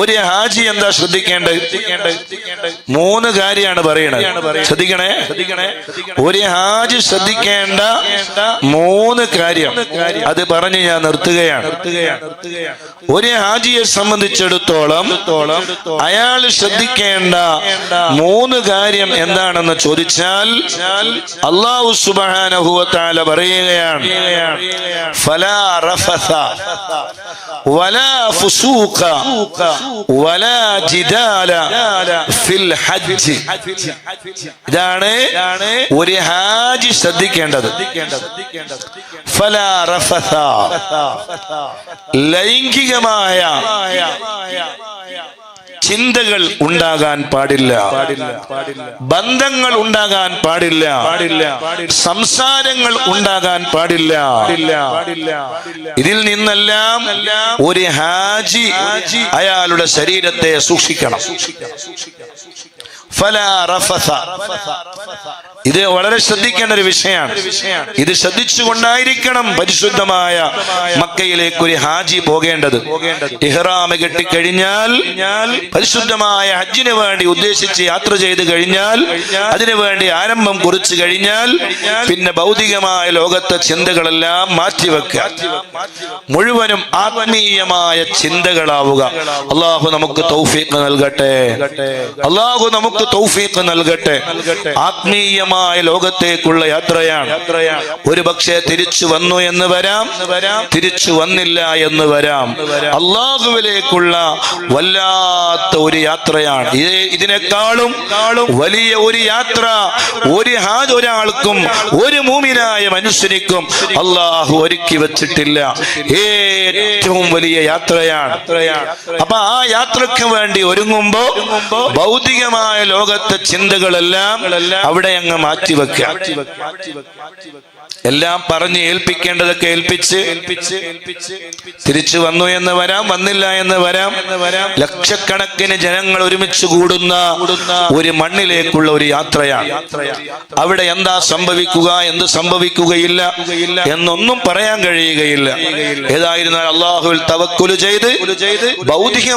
ഒരു ഹാജി എന്താ ശ്രദ്ധിക്കേണ്ടത്? മൂന്ന് കാര്യമാണ് പറയണത്. ശ്രദ്ധിക്കണേ? ഒരു ഹാജി ശ്രദ്ധിക്കേണ്ട മൂന്ന് കാര്യം. അത് പറഞ്ഞ് ഞാൻ നിർത്തുകയാണ്. ഒരു ഹാജിയെ സംബന്ധിച്ചിടത്തോളം അയാൾ ശ്രദ്ധിക്കേണ്ട മൂന്ന് കാര്യം എന്താണെന്ന് ചോദിച്ചാൽ അള്ളാഹു സുബാനഹുവത്താല പറയുകയാണ്. ഫലാ റഫസ വലാ ഫുസൂഖ ഇതാണ് ഒരു ഹാജി ശ്രദ്ധിക്കേണ്ടത്. ലൈംഗികമായ ചിന്തകൾ ഉണ്ടാകാൻ പാടില്ല. ബന്ധങ്ങൾ ഉണ്ടാകാൻ പാടില്ല. സംസാരങ്ങൾ ഉണ്ടാകാൻ പാടില്ല. ഇതിൽ നിന്നെല്ലാം ഒരു ഹാജി അയാളുടെ ശരീരത്തെ സൂക്ഷിക്കണം. ഇത് വളരെ ശ്രദ്ധിക്കേണ്ട ഒരു വിഷയമാണ്. ഇത് ശ്രദ്ധിച്ചുകൊണ്ടായിരിക്കണം പരിശുദ്ധമായ മക്കയിലേക്ക് ഒരു ഹാജി പോകേണ്ടത്. ഇഹ്റാമ കെട്ടിക്കഴിഞ്ഞാൽ പരിശുദ്ധമായ ഹജ്ജിന് വേണ്ടി ഉദ്ദേശിച്ച് യാത്ര ചെയ്ത് കഴിഞ്ഞാൽ അതിനു വേണ്ടി ആരംഭം കുറിച്ചു കഴിഞ്ഞാൽ പിന്നെ ഭൗതികമായ ലോകത്തെ ചിന്തകളെല്ലാം മാറ്റിവെക്കുക മുഴുവനും ആത്മീയമായ ചിന്തകളാവുക. അള്ളാഹു നമുക്ക് തൗഫീഖ് നൽകട്ടെ. അള്ളാഹു നമുക്ക് തൗഫീഖ് നൽകട്ടെ. ആത്മീയമായ ലോകത്തേക്കുള്ള യാത്രയാണ്. ഒരു പക്ഷേ തിരിച്ചു വന്നു എന്ന് വരാം തിരിച്ചു വന്നില്ല എന്ന് വരാം. അള്ളാഹുവിലേക്കുള്ള വല്ലാത്ത ഒരു യാത്രയാണ്. ഇത് ഇതിനേക്കാളും വലിയ ഒരു യാത്ര. ഒരു ഹാജ് ഒരാൾക്കും ഒരു മൂമിനായ മനുഷ്യനിക്കും അള്ളാഹു ഒരുക്കി വെച്ചിട്ടില്ല. ഏറ്റവും വലിയ യാത്രയാണ്. അപ്പൊ ആ യാത്രയ്ക്ക് വേണ്ടി ഒരുങ്ങുമ്പോ ഭൗതികമായ ലോകത്തെ ചിന്തകളെല്ലാം അവിടെ അങ്ങ് മാറ്റിവെക്കുക എല്ലാം പറഞ്ഞ് ഏൽപ്പിക്കേണ്ടതൊക്കെ ഏൽപ്പിച്ച് തിരിച്ചു വന്നു എന്ന് വരാം വന്നില്ല എന്ന് വരാം. ലക്ഷക്കണക്കിന് ജനങ്ങൾ ഒരുമിച്ച് കൂടുന്ന ഒരു മണ്ണിലേക്കുള്ള ഒരു യാത്രയാണ്. അവിടെ എന്താ സംഭവിക്കുക എന്ത് സംഭവിക്കുകയില്ല എന്നൊന്നും പറയാൻ കഴിയുകയില്ല. ഏതായിരുന്നാൽ അള്ളാഹുവിൽ തവക്കുലു ചെയ്ത് ഭൗതികമായി